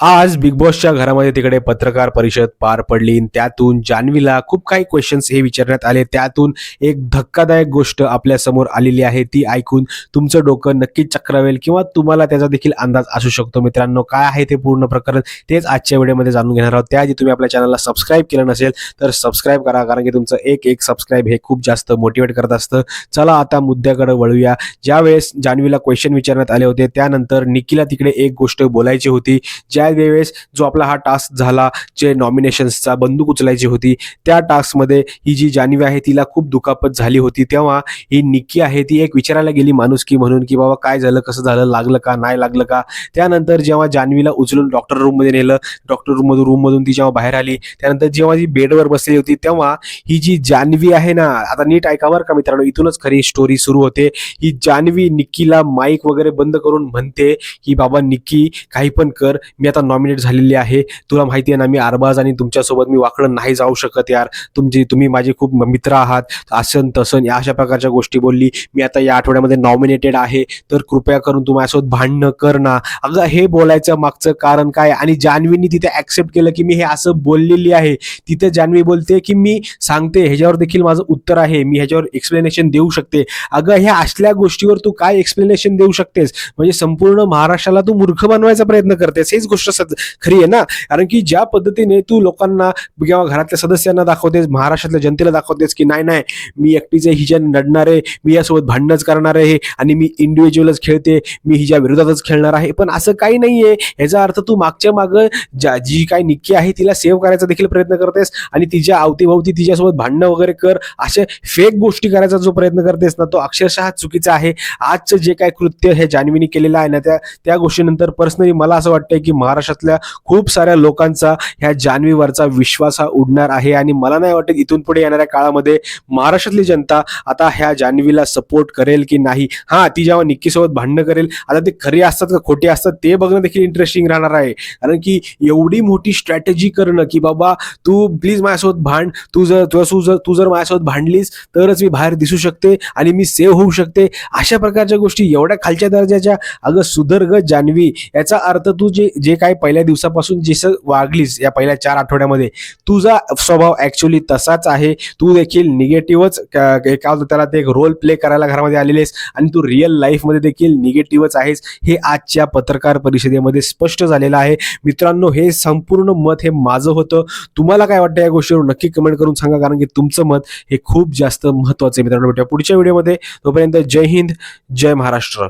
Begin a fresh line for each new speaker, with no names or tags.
आज बिग बॉसच्या घरामध्ये तिकडे पत्रकार परिषद पार पडली. त्यातून जान्हवीला खूप काही क्वेश्चन्स हे विचारण्यात आले. त्यातून एक धक्कादायक गोष्ट आपल्यासमोर आलेली आहे. ती ऐकून तुमचं डोकं नक्कीच चक्रावेल किंवा तुम्हाला त्याचा देखील अंदाज असू शकतो. मित्रांनो काय आहे ते पूर्ण प्रकरण तेच आजच्या व्हिडिओमध्ये जाणून घेणार आहोत. त्याआधी तुम्ही आपल्या चॅनलला सबस्क्राईब केलं नसेल तर सबस्क्राईब करा. कारण की तुमचं एक एक सबस्क्राईब हे खूप जास्त मोटिवेट करत असतं. चला आता मुद्द्याकडे वळूया. ज्यावेळेस जान्हवीला क्वेश्चन विचारण्यात आले होते त्यानंतर निकीला तिकडे एक गोष्ट बोलायची होती. ज्या त्यावेळेस जो आपला हा टास्क झाला जे नॉमिनेशन्सचा बंदूक उचलायची होती त्या टास्कमध्ये ही जी जानवी आहे तिला खूप दुखापत झाली होती. तेव्हा ही निक्की आहे ती एक विचारायला गेली माणुसकी म्हणून की बाबा काय झालं? कसं झालं? लागलं का? नाही लागलं का? त्यानंतर जेव्हा जान्हवीला उचलून डॉक्टर रूममध्ये नेलं डॉक्टर रूममधून रूममधून ती जेव्हा बाहेर आली त्यानंतर जेव्हा ती बेडवर बसली होती तेव्हा ही जी जान्हवी आहे ना आता नीट ऐका का मित्रांनो इथूनच खरी स्टोरी सुरू होते. ही जान्हवी निक्कीला माईक वगैरे बंद करून म्हणते की बाबा निक्की काही पण कर मी आता आता नॉमिनेट झालेली आहे. तुला माहिती आहे ना मी अरबाज आणि तुमच्यासोबत मी वाकडं नाही जाऊ शकत यार. तुमची तुम्ही माझे खूप मित्र आहात. आसन तसन या अशा प्रकारच्या गोष्टी बोलली. मी आता या आठवड्यामध्ये नॉमिनेटेड आहे. तर कृपया करून तू माझ्यासोबत भांडणं कर ना. अगं हे बोलायचं मागचं कारण काय? आणि जान्हवीनी तिथे ऍक्सेप्ट केलं की मी हे असं बोललेली आहे. तिथे जान्हवी बोलते की मी सांगते ह्याच्यावर देखील माझं उत्तर आहे. मी ह्याच्यावर एक्सप्लेनेशन देऊ शकते. अगं ह्या असल्या गोष्टीवर तू काय एक्सप्लेनेशन देऊ शकतेस? म्हणजे संपूर्ण महाराष्ट्राला तू मूर्ख बनवायचा प्रयत्न करतेस. हेच गोष्ट सद- खरी आहे ना? कारण की ज्या पद्धतीने तू लोकांना किंवा घरातल्या सदस्यांना दाखवतेस महाराष्ट्रातल्या जनतेला दाखवतेस की नाही नाही मी एकटीचे हिच्या लढणार आहे मी यासोबत भांडणच करणार आहे आणि मी इंडिव्हिज्युअलच खेळते मी हिच्या विरोधातच खेळणार आहे. पण असं काही नाहीये. याचा अर्थ तू मागच्या मागं ज्या जी काही निक्की आहे तिला सेव्ह करायचा देखील प्रयत्न करतेस आणि तिच्या अवतीभोवती तिच्यासोबत भांडणं वगैरे कर. असे फेक गोष्टी करायचा जो प्रयत्न करतेस ना तो अक्षरशः चुकीचा आहे. आजचं जे काय कृत्य हे जान्हवीने केलेलं आहे ना त्या त्या गोष्टीनंतर पर्सनली मला असं वाटतंय की महाराष्ट्रातल्या खूप साऱ्या लोकांचा ह्या जान्हवीवरचा विश्वास हा उडणार आहे. आणि मला नाही वाटत इथून पुढे येणाऱ्या काळामध्ये महाराष्ट्रातली जनता आता ह्या जान्हवीला सपोर्ट करेल की नाही. हा ती जेव्हा निक्कीसोबत भांडणं करेल आता ते खरे असतात का खोटे असतात ते बघणं देखील इंटरेस्टिंग राहणार आहे. कारण की एवढी मोठी स्ट्रॅटेजी करणं की बाबा तू प्लीज माझ्यासोबत भांड तू जर तू जर तू जर माझ्यासोबत भांडलीस तरच मी बाहेर दिसू शकते आणि मी सेव्ह होऊ शकते. अशा प्रकारच्या गोष्टी एवढ्या खालच्या दर्जाच्या. अगं सुदर्ग जान्हवी याचा अर्थ तू जे जे काय काय पहिल्या दिवसापासून जसं वागलीस या पहिल्या चार आठवड्यामध्ये तुझा स्वभाव ऍक्च्युली तसाच आहे. तू देखील निगेटिव्हच काय होतं त्याला ते एक रोल प्ले करायला घरामध्ये आलेले आहेस आणि तू रिअल लाईफमध्ये देखील निगेटिव्हच आहेस. हे आजच्या पत्रकार परिषदेमध्ये स्पष्ट झालेलं आहे. मित्रांनो हे संपूर्ण मत हे माझं होतं. तुम्हाला काय वाटतं या गोष्टीवर नक्की कमेंट करून सांगा कारण की तुमचं मत हे खूप जास्त महत्वाचं आहे मित्रांनो. भेटूया पुढच्या व्हिडिओमध्ये तोपर्यंत जय हिंद जय महाराष्ट्र.